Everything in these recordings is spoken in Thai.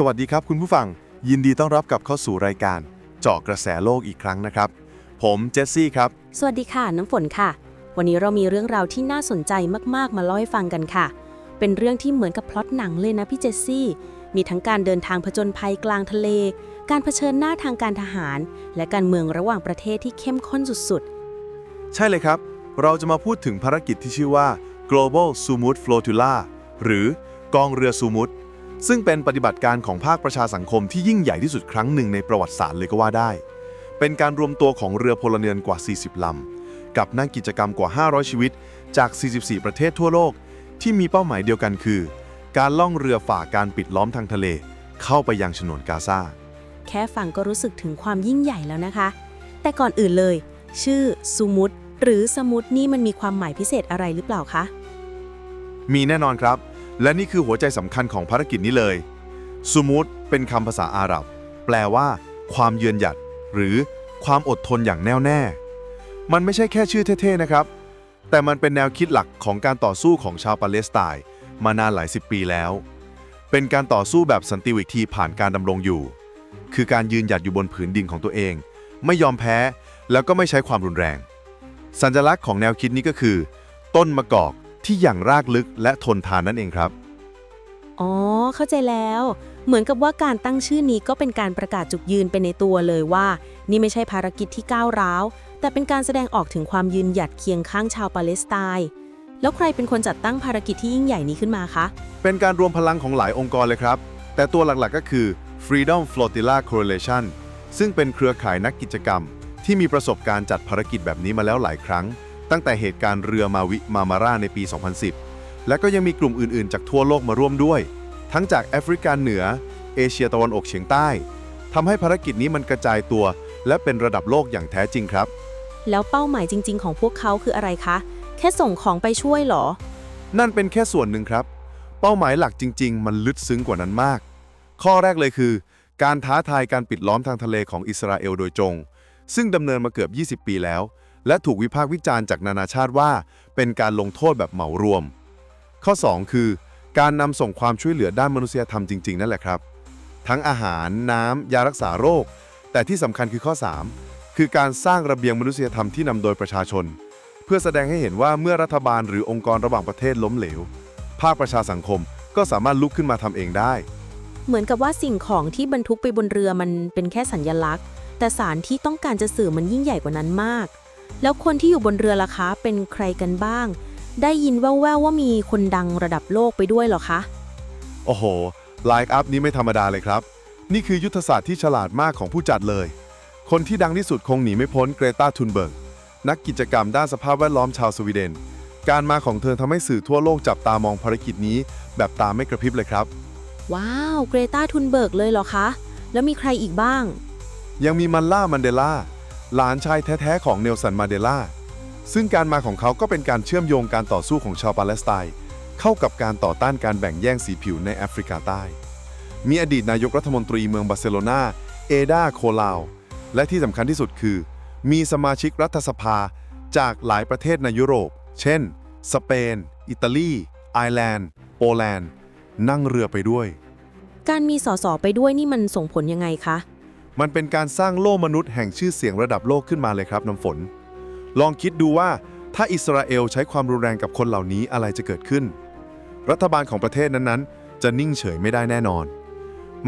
สวัสดีครับคุณผู้ฟัง ยินดีต้อนรับกลับเข้าสู่รายการ เจาะกระแสโลกอีกครั้งนะครับ ผมเจสซี่ครับ สวัสดีค่ะ น้ำฝนค่ะ วันนี้เรามีเรื่องราวที่น่าสนใจมากๆ มาเล่าให้ฟังกันค่ะ เป็นเรื่องที่เหมือนกับพล็อตหนังเลยนะพี่เจสซี่ มีทั้งการเดินทางผจญภัยกลางทะเล การเผชิญหน้าทางการทหาร และการเมืองระหว่างประเทศที่เข้มข้นสุดใช่เลยครับ เราจะมาพูดถึงภารกิจที่ชื่อว่า Global Sumut Flotilla หรือกองเรือซูมุต ซึ่งเป็นปฏิบัติการของภาคประชาสังคมที่ยิ่งใหญ่ที่สุดครั้งหนึ่งในประวัติศาสตร์เลยก็ว่าได้ เป็นการรวมตัวของเรือพลเรือนกว่า 40 ลำ กับนักกิจกรรมกว่า 500 ชีวิต จาก 44 ประเทศทั่วโลก ที่มีเป้าหมายเดียวกันคือ การล่องเรือฝ่าการปิดล้อมทางทะเล เข้าไปยังฉนวนกาซาๆแค่ฟังก็รู้สึกถึงความยิ่งใหญ่แล้วนะคะ แต่ก่อนอื่นเลย ชื่อซูมุตหรือสมุตนี่มันมีความหมายพิเศษอะไรหรือเปล่าคะ มีแน่นอนครับ และนี่คือหัวใจสำคัญของภารกิจนี้เลยซูมูตเป็นคำภาษาอาหรับ แปลว่า ความเยือนหยัด หรือความอดทนอย่างแน่วแน่ มันไม่ใช่แค่ชื่อเท่ๆนะครับ แต่มันเป็นแนวคิดหลักของการต่อสู้ของชาวปาเลสไตน์มานานหลายสิบปีแล้ว เป็นการต่อสู้แบบสันติวิธีผ่านการดำรงอยู่ คือการยืนหยัดอยู่บนผืนดินของตัวเอง ไม่ยอมแพ้ แล้วก็ไม่ใช้ความรุนแรง สัญลักษณ์ของแนวคิดนี้ก็คือ ต้นมะกอก ที่อย่างรากลึกและทนทานนั่นเองครับ อ๋อ เข้าใจแล้ว เหมือนกับว่าการตั้งชื่อนี้ก็เป็นการประกาศจุดยืนไปในตัวเลยว่า นี่ไม่ใช่ภารกิจที่ก้าวร้าว แต่เป็นการแสดงออกถึงความยืนหยัดเคียงข้างชาวปาเลสไตน์แล้วใครเป็นคนจัดตั้งภารกิจที่ยิ่งใหญ่นี้ขึ้นมาคะ เป็นการรวมพลังของหลายองค์กรเลยครับ แต่ตัวหลักๆก็คือ Freedom Flotilla Coalition ซึ่งเป็นเครือข่ายนักกิจกรรม ที่มีประสบการณ์จัดภารกิจแบบนี้มาแล้วหลายครั้ง ตั้งแต่เหตุการณ์เรือมาวิมามาร่าในปี 2010 และก็ยังมีกลุ่มอื่นๆ จากทั่วโลกมาร่วมด้วย ทั้งจากแอฟริกาเหนือ เอเชียตะวันออกเฉียงใต้ทำให้ภารกิจนี้มันกระจายตัว และเป็นระดับโลกอย่างแท้จริงครับ แล้วเป้าหมายจริง ๆ ของพวกเขาคืออะไรคะ แค่ส่งของไปช่วยเหรอ นั่นเป็นแค่ส่วนหนึ่งครับ เป้าหมายหลักจริง ๆ มันลึกซึ้งกว่านั้นมาก ข้อแรกเลยคือ การท้าทายการปิดล้อมทางทะเลของอิสราเอลโดยตรงซึ่งดำเนินมาเกือบ 20 ปีแล้ว และถูกวิพากษ์วิจารณ์จากนานาชาติว่า เป็นการลงโทษแบบเหมารวม ข้อ 2 คือ การนำส่งความช่วยเหลือด้านมนุษยธรรมจริง ๆ นั่นแหละครับ ทั้งอาหารน้ำ ยารักษาโรค แต่ที่สำคัญคือข้อ 3 คือการสร้างระเบียงมนุษยธรรมที่นำโดยประชาชน เพื่อแสดงให้เห็นว่าเมื่อรัฐบาลหรือองค์กรระหว่างประเทศล้มเหลว ภาคประชาสังคมก็สามารถลุกขึ้นมาทำเองได้ เหมือนกับว่าสิ่งของที่บรรทุกไปบนเรือมันเป็นแค่สัญญลักษณ์ แต่สารที่ต้องการจะสื่อมันยิ่งใหญ่กว่านั้นมาก แล้วคนที่อยู่บนเรือล่ะคะ เป็นใครกันบ้าง ได้ยินแว่วๆว่ามีคนดังระดับโลกไปด้วยเหรอคะ โอ้โห ไลน์อัพนี้ไม่ธรรมดาเลยครับ นี่คือยุทธศาสตร์ที่ฉลาดมากของผู้จัดเลย คนที่ดังที่สุดคงหนีไม่พ้นเกรตาทุนเบิร์ก นักกิจกรรมด้านสภาพแวดล้อมชาวสวีเดน การมาของเธอทำให้สื่อทั่วโลกจับตามองภารกิจนี้ แบบตาไม่กระพริบเลยครับ ว้าว เกรตาทุนเบิร์กเลยเหรอคะ แล้วมีใครอีกบ้าง ยังมีมันล่ามันเดลา หลานชายแท้ ๆ ของเนลสันมาเดลา ซึ่งการมาของเขาก็เป็นการเชื่อมโยงการต่อสู้ของชาวปาเลสไตน์เข้ากับการต่อต้านการแบ่งแย่งสีผิวในแอฟริกาใต้ มีอดีตนายกรัฐมนตรีเมืองบาร์เซโลนาเอดาโคลาว และที่สำคัญที่สุดคือ มีสมาชิกรัฐสภาจากหลายประเทศในยุโรป เช่น สเปน อิตาลี ไอร์แลนด์ โปแลนด์ นั่งเรือไปด้วย การมีสสไปด้วยนี่มันส่งผลยังไงคะ มันเป็นการสร้างโล่มนุษย์แห่งชื่อเสียงระดับโลกขึ้นมาเลยครับน้ำฝน ลองคิดดูว่าถ้าอิสราเอลใช้ความรุนแรงกับคนเหล่านี้อะไรจะเกิดขึ้น รัฐบาลของประเทศนั้นๆ จะนิ่งเฉยไม่ได้แน่นอน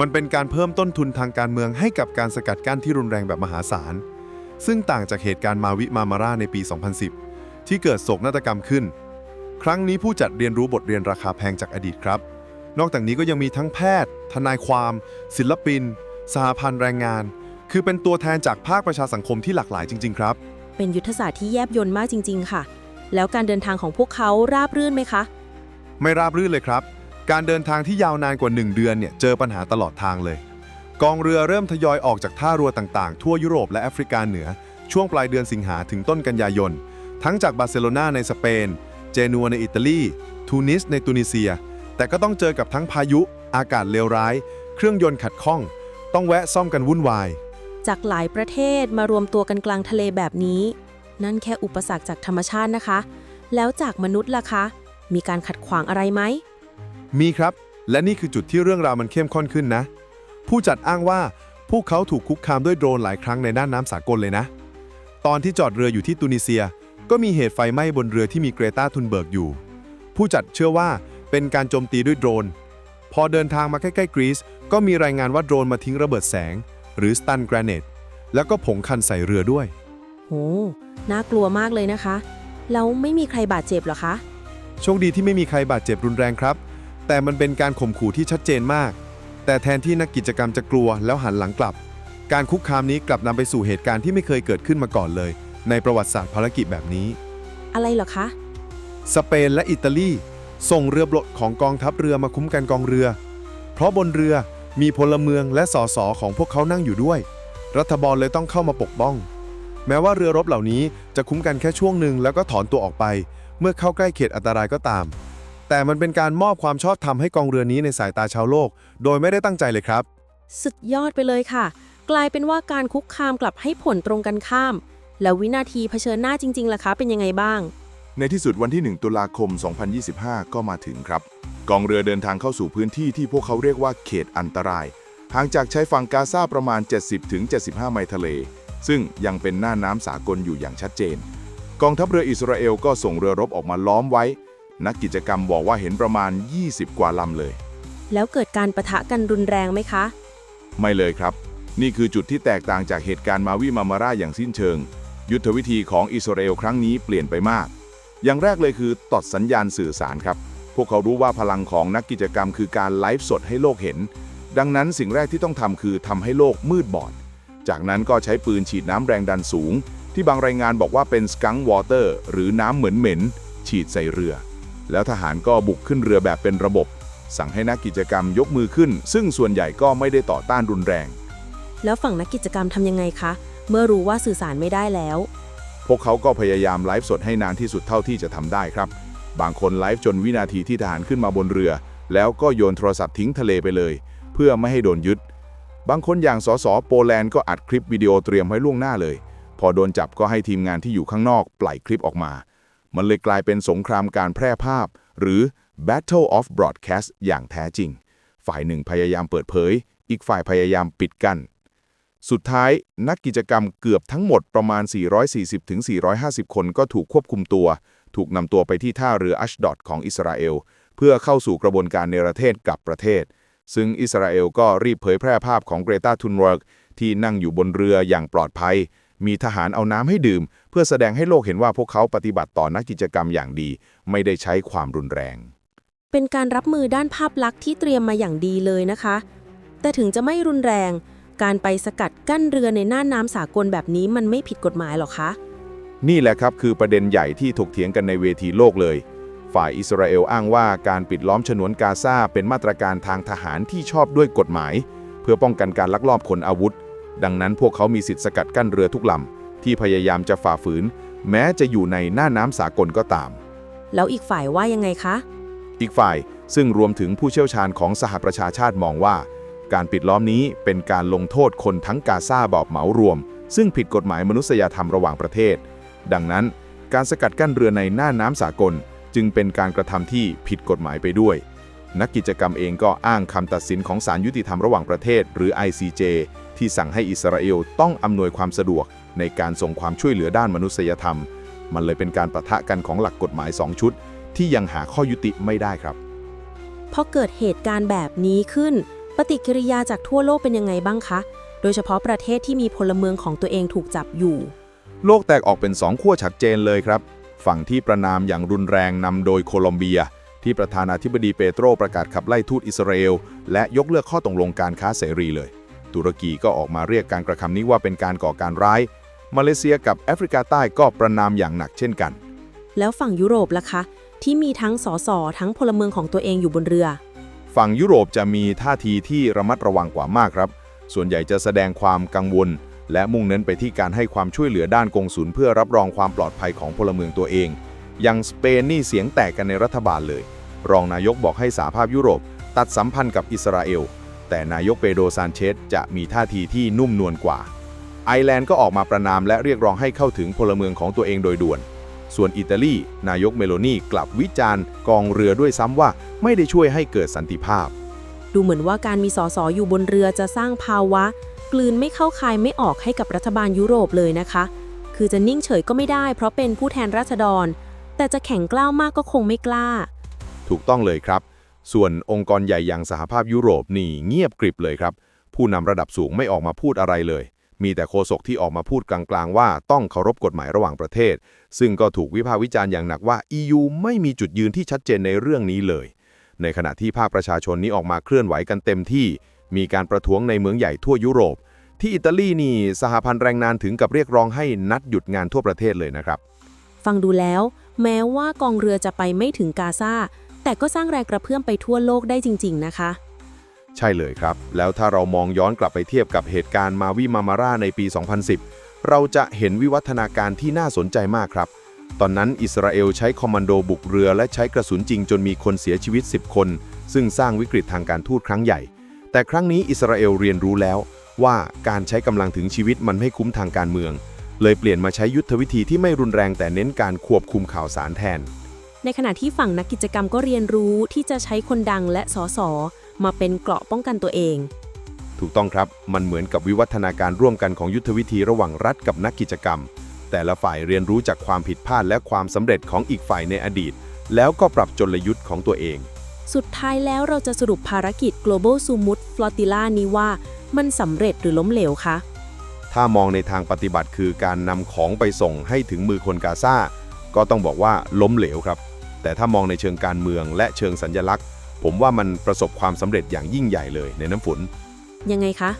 มันเป็นการเพิ่มต้นทุนทางการเมืองให้กับการสกัดกั้นที่รุนแรงแบบมหาศาล ซึ่งต่างจากเหตุการณ์มาวิมามาร่าในปี 2010 ที่เกิดโศกนาฏกรรมขึ้น ครั้งนี้ผู้จัดเรียนรู้บทเรียนราคาแพงจากอดีตครับ นอกจากนี้ก็ยังมีทั้งแพทย์ ทนายความ ศิลปิน สหพันธ์แรงงาน คือเป็นตัวแทนจากภาคประชาสังคมที่หลากหลายจริง ๆ ครับ เป็นยุทธศาสตร์ที่แยบยลมากจริง ๆ ค่ะ แล้วการเดินทางของพวกเขาราบรื่นไหมคะ ไม่ราบรื่นเลยครับ การเดินทางที่ยาวนานกว่า 1 เดือนเนี่ยเจอปัญหาตลอดทางเลย กองเรือเริ่มทยอยออกจากท่าเรือต่างๆ ทั่วยุโรปและแอฟริกาเหนือ ช่วงปลายเดือนสิงหาถึงต้นกันยายน ทั้งจากบาร์เซโลนาในสเปน เจนัวในอิตาลี ทูนิสในตุนิเซีย แต่ก็ต้องเจอกับทั้งพายุ อากาศเลวร้าย เครื่องยนต์ขัดข้อง ต้องแวะซ่อมกันวุ่นวาย จากหลายประเทศมารวมตัวกันกลางทะเลแบบนี้ นั่นแค่อุปสรรคจากธรรมชาตินะคะ แล้วจากมนุษย์ล่ะคะ มีการขัดขวางอะไรไหม มีครับ และนี่คือจุดที่เรื่องราวมันเข้มข้นขึ้นนะ ผู้จัดอ้างว่าพวกเขาถูกคุกคามด้วยโดรนหลายครั้งในน่านน้ำสากลเลยนะ ตอนที่จอดเรืออยู่ที่ตุนิเซีย ก็มีเหตุไฟไหม้บนเรือที่มีเกรตาทุนเบิร์กอยู่ ผู้จัดเชื่อว่าเป็นการโจมตีด้วยโดรน พอเดินทางมาใกล้ๆกรีซ ก็มีรายงานว่าโดรนมาทิ้งระเบิดแสง หรือสตันแกรเนตแล้วก็ผงคันใส่เรือด้วย โห น่ากลัวมากเลยนะคะ แล้วไม่มีใครบาดเจ็บเหรอคะ โชคดีที่ไม่มีใครบาดเจ็บรุนแรงครับ แต่มันเป็นการข่มขู่ที่ชัดเจนมาก แต่แทนที่นักกิจกรรมจะกลัวแล้วหันหลังกลับ การคุกคามนี้กลับนำไปสู่เหตุการณ์ที่ไม่เคยเกิดขึ้นมาก่อนเลย ในประวัติศาสตร์ภารกิจแบบนี้ อะไรเหรอคะ สเปนและอิตาลี ส่งเรือบรของกองทัพเรือมาคุ้มกันกองเรือ เพราะบนเรือ มีพลเมืองและสอสอของพวกเขานั่งอยู่ด้วย รัฐบาลเลยต้องเข้ามาปกป้อง แม้ว่าเรือรบเหล่านี้จะคุ้มกันแค่ช่วงหนึ่งแล้วก็ถอนตัวออกไป เมื่อเข้าใกล้เขตอันตรายก็ตาม แต่มันเป็นการมอบความชอบธรรมให้กองเรือนี้ในสายตาชาวโลก โดยไม่ได้ตั้งใจเลยครับ สุดยอดไปเลยค่ะ กลายเป็นว่าการคุกคามกลับให้ผลตรงกันข้าม แล้ววินาทีเผชิญหน้าจริงๆล่ะคะเป็นยังไงบ้าง ในที่สุดวันที่ 1 ตุลาคม 2025 ก็มาถึงครับ กองเรือเดินทางเข้าสู่พื้นที่ที่พวกเขาเรียกว่าเขตอันตราย ห่างจากชายฝั่งกาซาประมาณ 70-75 ไมล์ทะเล ซึ่งยังเป็นหน้าน้ำสากลอยู่อย่างชัดเจน กองทัพเรืออิสราเอลก็ส่งเรือรบออกมาล้อมไว้ นักกิจกรรมบอกว่าเห็นประมาณ 20 กว่าลำเลย แล้วเกิดการประทะกันรุนแรงไหมคะ ไม่เลยครับ นี่คือจุดที่แตกต่างจากเหตุการณ์มาวิมามาราอย่างสิ้นเชิง ยุทธวิธีของอิสราเอลครั้งนี้เปลี่ยนไปมาก อย่างแรกเลยคือตอดสัญญาณสื่อสารครับ พวกเขารู้ว่าพลังของนักกิจกรรมคือการไลฟ์สดให้โลกเห็น ดังนั้นสิ่งแรกที่ต้องทำคือทำให้โลกมืดบอด จากนั้นก็ใช้ปืนฉีดน้ำแรงดันสูง ที่บางรายงานบอกว่าเป็นสกังวอเตอร์หรือน้ำเหมือนเหม็น ฉีดใส่เรือ แล้วทหารก็บุกขึ้นเรือแบบเป็นระบบ สั่งให้นักกิจกรรมยกมือขึ้น ซึ่งส่วนใหญ่ก็ไม่ได้ต่อต้านรุนแรง แล้วฝั่งนักกิจกรรมทำยังไงคะ เมื่อรู้ว่าสื่อสารไม่ได้แล้ว พวกเขาก็พยายามไลฟ์สดให้นานที่สุดเท่าที่จะทำได้ครับ บางคนไลฟ์จนวินาทีที่ทหารขึ้นมาบนเรือ แล้วก็โยนโทรศัพท์ทิ้งทะเลไปเลย เพื่อไม่ให้โดนยึด บางคนอย่างสสโปแลนด์ก็อัดคลิปวิดีโอเตรียมไว้ล่วงหน้าเลยพอโดนจับก็ให้ทีมงานที่อยู่ข้างนอกปล่อยคลิปออกมา มันเลยกลายเป็นสงครามการแพร่ภาพ หรือ Battle of Broadcast อย่างแท้จริง ฝ่ายหนึ่งพยายามเปิดเผย อีกฝ่ายพยายามปิดกั้น สุดท้ายนักกิจกรรมเกือบทั้งหมดประมาณ 440-450 คนก็ถูกควบคุมตัว ถูกนำตัวไปที่ท่าเรืออัชดอดของอิสราเอล เพื่อเข้าสู่กระบวนการเนรเทศกลับประเทศ ซึ่งอิสราเอลก็รีบเผยแพร่ภาพของเกรตาทุนเวิร์กที่นั่งอยู่บนเรืออย่างปลอดภัย มีทหารเอาน้ำให้ดื่ม เพื่อแสดงให้โลกเห็นว่าพวกเขาปฏิบัติต่อนักกิจกรรมอย่างดี ไม่ได้ใช้ความรุนแรง เป็นการรับมือด้านภาพลักษณ์ที่เตรียมมาอย่างดีเลยนะคะ แต่ถึงจะไม่รุนแรง การไปสกัดกั้นเรือในน่านน้ำสากลแบบนี้มันไม่ผิดกฎหมายหรอคะ นี่แหละครับคือประเด็นใหญ่ที่ถกเถียงกันในเวทีโลกเลย ฝ่ายอิสราเอลอ้างว่าการปิดล้อมฉนวนกาซาเป็นมาตรการทางทหารที่ชอบด้วยกฎหมาย เพื่อป้องกันการลักลอบขนอาวุธ ดังนั้นพวกเขามีสิทธิ์สกัดกั้นเรือทุกลำที่พยายามจะฝ่าฝืน แม้จะอยู่ในหน้าน้ำสากลก็ตาม แล้วอีกฝ่ายว่ายังไงคะ อีกฝ่ายซึ่งรวมถึงผู้เชี่ยวชาญของสหประชาชาติมองว่า การปิดล้อมนี้เป็นการลงโทษคนทั้งกาซาแบบเหมารวม ซึ่งผิดกฎหมายมนุษยธรรมระหว่างประเทศ ดังนั้น การสกัดกั้นเรือในหน้าน้ำสากล จึงเป็นการกระทำที่ผิดกฎหมายไปด้วย นักกิจกรรมเองก็อ้างคำตัดสินของศาลยุติธรรมระหว่างประเทศ หรือ ICJ ที่สั่งให้อิสราเอลต้องอำนวยความสะดวก ในการส่งความช่วยเหลือด้านมนุษยธรรม มันเลยเป็นการประทะกันของหลักกฎหมายสองชุด ที่ยังหาข้อยุติไม่ได้ครับพอเกิดเหตุการณ์แบบนี้ขึ้น ปฏิกิริยาจากทั่วโลกเป็นยังไงบ้างคะ โดยเฉพาะประเทศที่มีพลเมืองของตัวเองถูกจับอยู่ โลกแตกออกเป็นสองขั้วชัดเจนเลยครับ ฝั่งที่ประนามอย่างรุนแรงนำโดยโคลอมเบีย ที่ประธานาธิบดีเปโตรประกาศขับไล่ทูตอิสราเอล และยกเลิกข้อตกลงการค้าเสรีเลย ตุรกีก็ออกมาเรียกการกระทำนี้ว่าเป็นการก่อการร้าย มาเลเซียกับแอฟริกาใต้ก็ประนามอย่างหนักเช่นกัน แล้วฝั่งยุโรปล่ะคะ ที่มีทั้งสสทั้งพลเมืองของตัวเองอยู่บนเรือ ฝั่งยุโรปจะมีท่าทีที่ระมัดระวังกว่ามากครับ ส่วนใหญ่จะแสดงความกังวล และมุ่งเน้นไปที่การให้ความช่วยเหลือด้านกงสุลเพื่อรับรองความปลอดภัยของพลเมืองตัวเอง อย่างสเปนนี่เสียงแตกกันในรัฐบาลเลย รองนายกบอกให้สหภาพยุโรป ตัดสัมพันธ์กับอิสราเอล แต่นายกเปโดรซานเชสจะมีท่าทีที่นุ่มนวลกว่า ไอร์แลนด์ก็ออกมาประนามและเรียกร้องให้เข้าถึงพลเมืองของตัวเองโดยด่วน ส่วนอิตาลีนายกเมโลนีกลับวิจารณ์กองเรือด้วยซ้ำว่าไม่ได้ช่วยให้เกิดสันติภาพ ดูเหมือนว่าการมีสสอยู่บนเรือจะสร้างภาวะ กลืนไม่เข้าคายไม่ออกให้กับรัฐบาลยุโรปเลยนะคะ คือจะนิ่งเฉยก็ไม่ได้ เพราะเป็นผู้แทนราษฎร แต่จะแข็งกล้าวมากก็คงไม่กล้า ถูกต้องเลยครับ ส่วนองค์กรใหญ่อย่างสหภาพยุโรปนี่เงียบกริบเลยครับ ผู้นำระดับสูงไม่ออกมาพูดอะไรเลย มีแต่โฆษกที่ออกมาพูดกลางๆ ว่าต้องเคารพกฎหมายระหว่างประเทศ ซึ่งก็ถูกวิพากษ์วิจารณ์อย่างหนักว่า EU ไม่มีจุดยืนที่ชัดเจนในเรื่องนี้เลย ในขณะที่ภาคประชาชนนี้ออกมาเคลื่อนไหวกันเต็มที่ มีการประท้วงในเมืองใหญ่ทั่วยุโรป ที่อิตาลีนี่สหพันธ์แรงงานถึงกับเรียกร้องให้นัดหยุดงานทั่วประเทศเลยนะครับ ฟังดูแล้ว แม้ว่ากองเรือจะไปไม่ถึงกาซาแต่ก็สร้างแรงกระเพื่อมไปทั่วโลกได้จริง ๆ นะคะ ใช่เลยครับ แล้วถ้าเรามองย้อนกลับไปเทียบกับเหตุการณ์มาวิมามาร่าในปี 2010 เราจะเห็นวิวัฒนาการที่น่าสนใจมากครับ ตอนนั้นอิสราเอลใช้คอมมานโดบุกเรือและใช้กระสุนจริงจนมีคนเสียชีวิต 10 คน ซึ่งสร้างวิกฤตทางการทูตครั้งใหญ่ แต่ครั้งนี้อิสราเอลเรียนรู้แล้วว่าการใช้กำลังถึงชีวิตมันไม่คุ้มทางการเมือง เลยเปลี่ยนมาใช้ยุทธวิธีที่ไม่รุนแรงแต่เน้นการควบคุมข่าวสารแทน ในขณะที่ฝั่งนักกิจกรรมก็เรียนรู้ที่จะใช้คนดังและสส มาเป็นเกราะป้องกันตัวเอง ถูกต้องครับ มันเหมือนกับวิวัฒนาการร่วมกันของยุทธวิธีระหว่างรัฐกับนักกิจกรรม แต่ละฝ่ายเรียนรู้จากความผิดพลาดและความสำเร็จของอีกฝ่ายในอดีต แล้วก็ปรับจลยุทธ์ของตัวเอง สุดท้ายแล้วเราจะสรุปภารกิจ Global Sumut Flotilla นี้ว่า มันสำเร็จหรือล้มเหลวคะถ้ามองในทางปฏิบัติคือการนำของไปส่งให้ถึงมือคนกาซาก็ต้องบอกว่าล้มเหลวครับ แต่ถ้ามองในเชิงการเมืองและเชิงสัญลักษณ์ ผมว่ามันประสบความสำเร็จอย่างยิ่งใหญ่เลยในน้ำฝน ยังไงคะ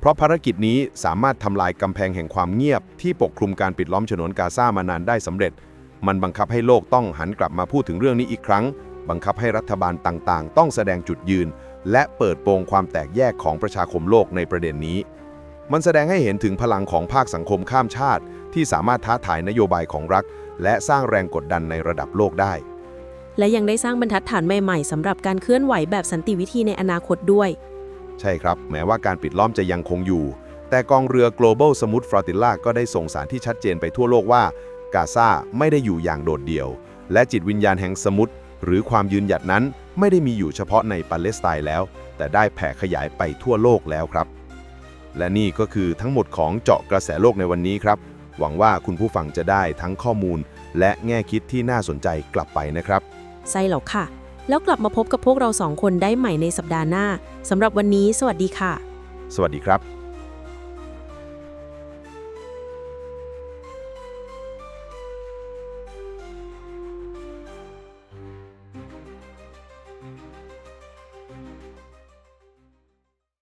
เพราะภารกิจนี้สามารถทำลายกำแพงแห่งความเงียบ ที่ปกคลุมการปิดล้อมฉนวนกาซามานานได้สำเร็จ มันบังคับให้โลกต้องหันกลับมาพูดถึงเรื่องนี้อีกครั้ง บังคับให้รัฐบาลต่างๆ ต้องแสดงจุดยืน และเปิดโปงความแตกแยกของประชาคมโลกในประเด็นนี้ มันแสดงให้เห็นถึงพลังของภาคสังคมข้ามชาติ ที่สามารถท้าทายนโยบายของรัฐและสร้างแรงกดดันในระดับโลกได้ และยังได้สร้างบรรทัดฐานใหม่ๆสำหรับการเคลื่อนไหวแบบสันติวิธีในอนาคตด้วย ใช่ครับ แม้ว่าการปิดล้อมจะยังคงอยู่ แต่กองเรือ Global Smooth Flotilla ก็ได้ส่งสารที่ชัดเจนไปทั่วโลกว่ากาซาไม่ได้อยู่อย่างโดดเดี่ยว และจิตวิญญาณแห่งสมุทรหรือความยืนหยัดนั้นไม่ได้มีอยู่เฉพาะในปาเลสไตน์แล้ว แต่ได้แผ่ขยายไปทั่วโลกแล้วครับ และนี่ก็คือทั้งหมดของเจาะกระแสโลกในวันนี้ครับ หวังว่าคุณผู้ฟังจะได้ทั้งข้อมูล และแง่คิดที่น่าสนใจกลับไปนะครับ ใช่หรอกค่ะ แล้วกลับมาพบกับพวกเราสองคนได้ใหม่ในสัปดาห์หน้าสำหรับวันนี้ สวัสดีค่ะ สวัสดีครับ